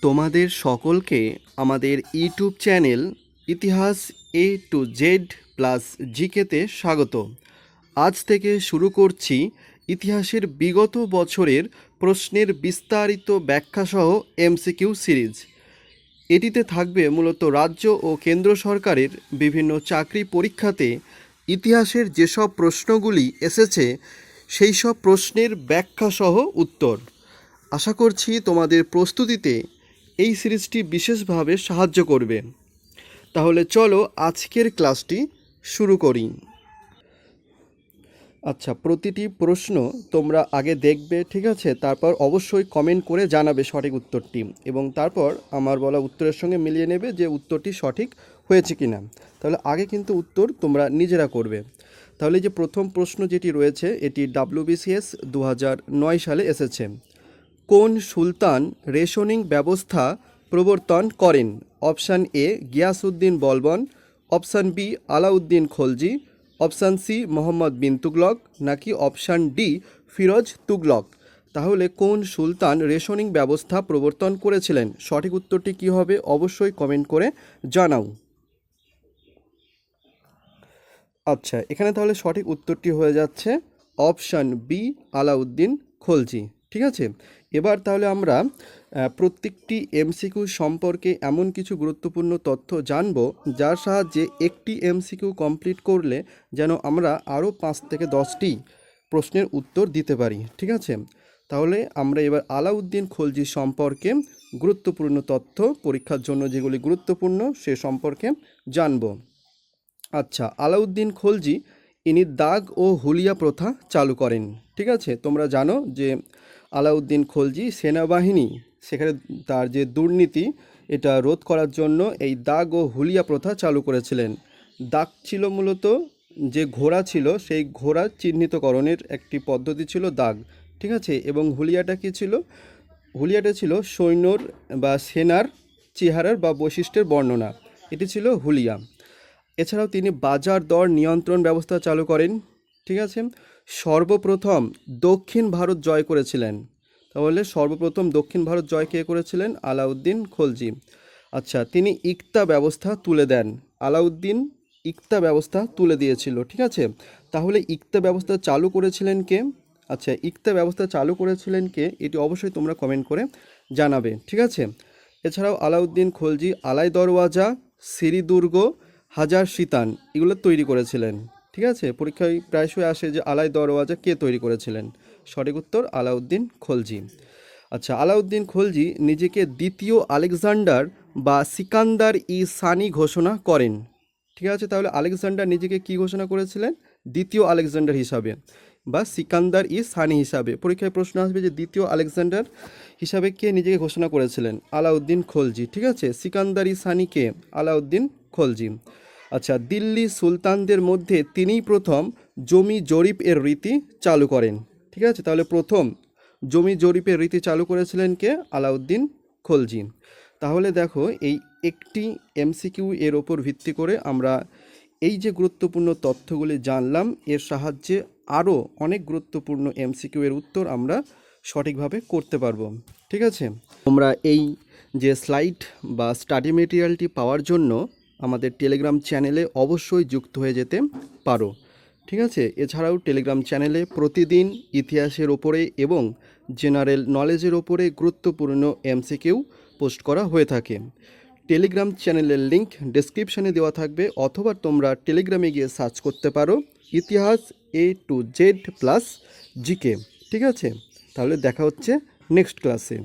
তোমাদের সকলকে আমাদের ইউটিউব চ্যানেল ইতিহাস এ টু জেড প্লাস জিকেতে স্বাগত। আজ থেকে শুরু করছি ইতিহাসের বিগত বছরের প্রশ্নের বিস্তারিত ব্যাখ্যাসহ এমসিকিউ সিরিজ। এটিতে থাকবে মূলত রাজ্য ও কেন্দ্র সরকারের বিভিন্ন চাকরি পরীক্ষাতে ইতিহাসের যেসব প্রশ্নগুলি এসেছে সেই সব প্রশ্নের ব্যাখ্যাসহ উত্তর। আশা করছি তোমাদের প্রস্তুতিতে এই সিরিজটি বিশেষভাবে সাহায্য করবে। তাহলে চলো আজকের ক্লাসটি শুরু করি। আচ্ছা প্রতিটি প্রশ্ন তোমরা আগে দেখবে, ঠিক আছে? তারপর অবশ্যই কমেন্ট করে জানাবে সঠিক উত্তরটি এবং তারপর আমার বলা উত্তরের সঙ্গে মিলিয়ে নেবে যে উত্তরটি সঠিক হয়েছে কি না তাহলে আগে কিন্তু উত্তর তোমরা নিজেরা করবে। তাহলে যে প্রথম প্রশ্ন যেটি রয়েছে, এটি ডাব্লিউবিসিএস দু নয় সালে এসেছে। কোন সুলতান রেশনিং ব্যবস্থা প্রবর্তন করেন? Option A, Ghiyasuddin Balban. Option B, Alauddin Khalji. Option C, Mohammad bin Tughlaq. নাকি অপশান ডি, ফিরোজ তুগলক? তাহলে কোন সুলতান রেশনিং ব্যবস্থা প্রবর্তন করেছিলেন? সঠিক উত্তরটি কী হবে অবশ্যই কমেন্ট করে জানাও। আচ্ছা এখানে তাহলে সঠিক উত্তরটি হয়ে যাচ্ছে অপশান বি, আলাউদ্দিন খলজি। ঠিক আছে? এবার তাহলে আমরা প্রত্যেকটি এমসিকিউ সম্পর্কে এমন কিছু গুরুত্বপূর্ণ তথ্য জানব, যার সাহায্যে একটি এমসিকিউ কমপ্লিট করলে যেন আমরা আরও পাঁচ থেকে দশটি প্রশ্নের উত্তর দিতে পারি, ঠিক আছে? তাহলে আমরা এবার আলাউদ্দিন খলজি সম্পর্কে গুরুত্বপূর্ণ তথ্য, পরীক্ষার জন্য যেগুলি গুরুত্বপূর্ণ সে সম্পর্কে জানব। আচ্ছা আলাউদ্দিন খলজি, ইনি দাগ ও হুলিয়া প্রথা চালু করেন, ঠিক আছে? তোমরা জানো যে আলাউদ্দিন খলজি সেনাবাহিনী, সেখানে তার যে দুর্নীতি, এটা রোধ করার জন্য এই দাগ ও হুলিয়া প্রথা চালু করেছিলেন। দাগ ছিল মূলত যে ঘোড়া ছিল, সেই ঘোড়া চিহ্নিতকরণের একটি পদ্ধতি ছিল দাগ, ঠিক আছে? এবং হুলিয়াটা কী ছিল? হুলিয়াটা ছিল সৈন্যর বা সেনার চেহারার বা বৈশিষ্ট্যের বর্ণনা। এটি ছিল হুলিয়া। এছাড়াও তিনি বাজার দর নিয়ন্ত্রণ ব্যবস্থা চালু করেন ঠিক আছে? সর্বপ্রথম দক্ষিণ ভারত জয় করেছিলেন। তাহলে সর্বপ্রথম দক্ষিণ ভারত জয় কে করেছিলেন? আলাউদ্দিন খলজি। আচ্ছা তিনি ইকতা ব্যবস্থা তুলে দেন। আলাউদ্দিন ইকতা ব্যবস্থা তুলে দিয়েছিল, ঠিক আছে? তাহলে ইকতা ব্যবস্থা চালু করেছিলেন কে? আচ্ছা ইকতা ব্যবস্থা চালু করেছিলেন কে? এটি অবশ্যই তোমরা কমেন্ট করে জানাবে, ঠিক আছে? এছাড়াও আলাউদ্দিন খলজি আলাই দরওয়াজা সিরিদুর্গ, হাজার শীতান এগুলো তৈরি করেছিলেন। ঠিক আছে? পরীক্ষায় প্রায়শই আসে যে আলাই দরওয়াজা কে তৈরি করেছিলেন? সঠিক উত্তর, আলাউদ্দিন খলজি। আচ্ছা আলাউদ্দিন খলজি নিজেকে দ্বিতীয় আলেকজান্ডার বা সিকান্দার ই সানি ঘোষণা করেন। ঠিক আছে? তাহলে আলেকজান্ডার নিজেকে কি ঘোষণা করেছিলেন? দ্বিতীয় আলেকজান্ডার হিসাবে বা সিকান্দার ই সানি হিসাবে। পরীক্ষায় প্রশ্ন আসবে যে দ্বিতীয় আলেকজান্ডার হিসাবে কে নিজেকে ঘোষণা করেছিলেন? আলাউদ্দিন খলজি। ঠিক আছে? সিকান্দার ই সানি কে? আলাউদ্দিন খলজি। আচ্ছা দিল্লি সুলতানদের মধ্যে তিনিই প্রথম জমি জরিপ এর রীতি চালু করেন। ঠিক আছে? তাহলে প্রথম জমি জরিপের রীতি চালু করেছিলেন কে? আলাউদ্দিন খলজি তাহলে দেখো, এই একটি এমসিকিউ এর ওপর ভিত্তি করে আমরা এই যে গুরুত্বপূর্ণ তথ্যগুলি জানলাম, এর সাহায্যে আরও অনেক গুরুত্বপূর্ণ এমসিকিউ এর উত্তর আমরা সঠিকভাবে করতে পারব। ঠিক আছে? তোমরা এই যে স্লাইড বা স্টাডি মেটেরিয়ালটি পাওয়ার জন্য আমাদের টেলিগ্রাম চ্যানেলে অবশ্যই যুক্ত হয়ে যেতে পারো। ঠিক আছে? এছাড়াও টেলিগ্রাম চ্যানেলে প্রতিদিন ইতিহাসের ওপরে এবং জেনারেল নলেজের ওপরে গুরুত্বপূর্ণ এমসিকিউ পোস্ট করা হয়ে থাকে। টেলিগ্রাম চ্যানেলের লিংক ডেসক্রিপশনে দেওয়া থাকবে অথবা তোমরা টেলিগ্রামে গিয়ে সার্চ করতে পারো ইতিহাস A to Z plus GK ঠিক আছে? তাহলে দেখা হচ্ছে নেক্সট ক্লাসে